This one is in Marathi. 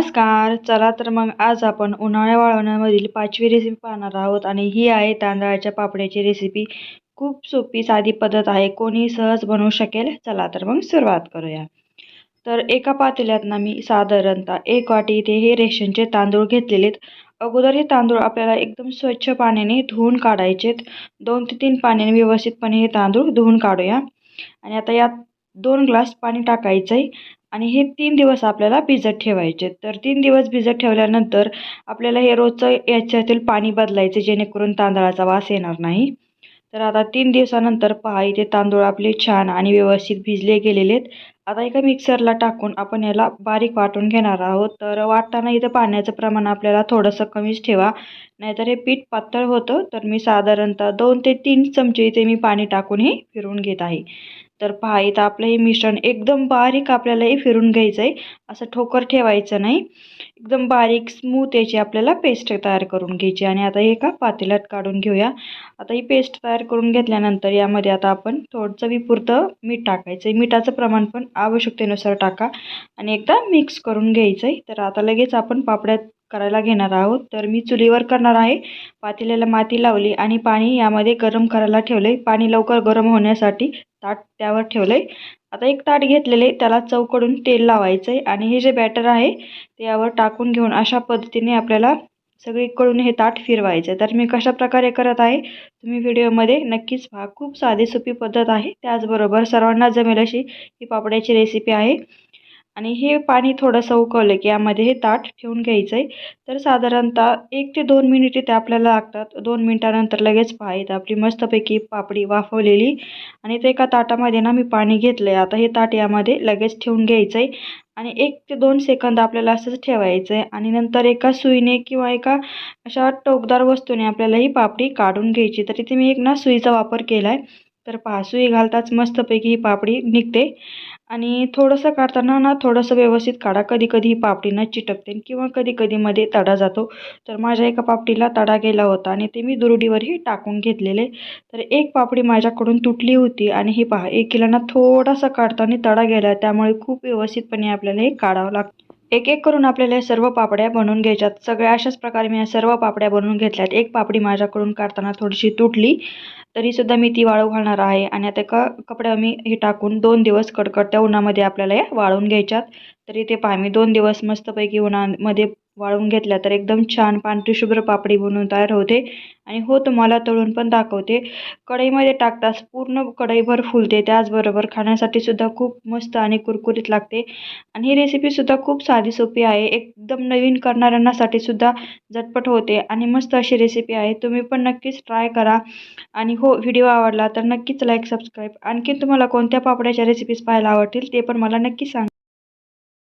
नमस्कार. चला तर मग आज आपण उन्हाळ्या वाळवण्यामधील पाचवी रेसिपी पाहणार आहोत आणि ही आहे तांदळाच्या पापड्याची रेसिपी खूप सोपी साधी पद्धत आहे. कोणी सहज बनवू शकेल. चला तर मग सुरुवात करूया. तर एका पातेल्यात ना मी साधारणतः एक वाटी इथे हे रेशनचे तांदूळ घेतलेले आहेत अगोदर हे तांदूळ आपल्याला एकदम स्वच्छ पाण्याने धुवून काढायचेत. दोन ते तीन पाण्याने व्यवस्थितपणे हे तांदूळ धुवून काढूया. आणि आता यात दोन ग्लास पाणी टाकायचं आहे आणि हे तीन दिवस आपल्याला भिजत ठेवायचे. तर तीन दिवस भिजत ठेवल्यानंतर आपल्याला हे रोजचं याच्यातील पाणी बदलायचं जेणेकरून तांदळाचा वास येणार नाही. तर आता तीन दिवसानंतर पहा इथे तांदूळ आपले छान आणि व्यवस्थित भिजले गेलेले आहेत आता एका मिक्सरला टाकून आपण याला बारीक वाटून घेणार आहोत. तर वाटताना इथं पाण्याचं प्रमाण आपल्याला थोडंसं कमीच ठेवा. नाहीतर हे पीठ पातळ होतं. तर मी साधारणतः दोन ते तीन चमचे इथे मी पाणी टाकून हे फिरवून घेत आहे. तर पहा इथं आपलं हे मिश्रण एकदम बारीक आपल्याला हे फिरून घ्यायचं आहे असं ठोकर ठेवायचं नाही. एकदम बारीक स्मूथ याची आपल्याला पेस्ट तयार करून घ्यायची. आणि आता हे एका पातेल्यात काढून घेऊया. आता ही पेस्ट तयार करून घेतल्यानंतर यामध्ये आता आपण थोडं चवीपुरतं मीठ टाकायचं आहे मिठाचं प्रमाण पण आवश्यकतेनुसार टाका. आणि एकदा मिक्स करून घ्यायचं आहे तर आता लगेच आपण पापड्यात करायला घेणार आहोत. तर मी चुलीवर करणार आहे. पातेल्याला माती लावली आणि पाणी यामध्ये गरम करायला ठेवलं आहे पाणी लवकर गरम होण्यासाठी ताट त्यावर ठेवलं आहे आता एक ताट घेतलेले त्याला चौकडून तेल लावायचं आहे आणि हे जे बॅटर आहे ते यावर टाकून घेऊन अशा पद्धतीने आपल्याला सगळीकडून हे ताट फिरवायचं आहे तर मी कशा प्रकारे करत आहे तुम्ही व्हिडिओमध्ये नक्कीच पहा. खूप साधी सोपी पद्धत आहे. त्याचबरोबर सर्वांना जमेल अशी ही पापड्याची रेसिपी आहे. आणि हे पाणी थोडंसं उकळलं की यामध्ये हे ताट ठेवून घ्यायचं आहे तर साधारणतः एक ते दोन मिनिटे ते आपल्याला लागतात. दोन मिनटानंतर लगेच पहा पाहायचं आपली मस्तपैकी पापडी वाफवलेली आणि ते एका ताटामध्ये ना मी पाणी घेतलं आहे आता हे ताट यामध्ये लगेच ठेवून घ्यायचं आहे आणि एक ते दोन सेकंद आपल्याला असंच ठेवायचं आहे आणि नंतर एका सुईने किंवा एका अशा टोकदार वस्तूने आपल्याला ही पापडी काढून घ्यायची. तर इथे मी एक ना सुईचा वापर केला आहे तर पहा सुई घालताच मस्तपैकी ही पापडी निघते. आणि थोडंसं काढताना ना थोडंसं व्यवस्थित काढा. कधी कधी ही पापडी न चिटकते किंवा कधी कधी मध्ये तडा जातो. तर माझ्या एका पापडीला तडा गेला होता आणि ते मी दुरुडीवरही टाकून घेतलेले. तर एक पापडी माझ्याकडून तुटली होती आणि हे पहा एकीला ना थोडासा काढताना तडा गेला. त्यामुळे खूप व्यवस्थितपणे आपल्याला हे काढावं लागतं. एक एक करून आपल्याला या सर्व पापड्या बनवून घ्यायच्यात. सगळ्या अशाच प्रकारे मी या सर्व पापड्या बनवून घेतल्यात. एक पापडी माझ्याकडून काढताना थोडीशी तुटली तरीसुद्धा मी ती वाळू घालणार आहे आणि आता एका कपड्या मी हे टाकून दोन दिवस कडकडत्या उन्हामध्ये आपल्याला या वाळून घ्यायच्यात. तरी ते पहा मी दोन दिवस मस्तपैकी उन्हामध्ये वाळून घेतल्या तर एकदम छान पांढरी शुभ्र पापडी बनवून तयार होते. आणि हो तुम्हाला तळून पण दाखवते. कढईमध्ये टाकताच पूर्ण कढईभर फुलते. त्याचबरोबर खाण्यासाठी सुद्धा खूप मस्त आणि कुरकुरीत लागते. आणि ही रेसिपीसुद्धा खूप साधी सोपी आहे. एकदम नवीन करणाऱ्यांनासाठी सुद्धा झटपट होते आणि मस्त अशी रेसिपी आहे. तुम्ही पण नक्कीच ट्राय करा. आणि हो व्हिडिओ आवडला तर नक्कीच लाईक सबस्क्राईब आणखी तुम्हाला कोणत्या पापड्याच्या रेसिपीज पाहायला आवडतील ते पण मला नक्की सांगा.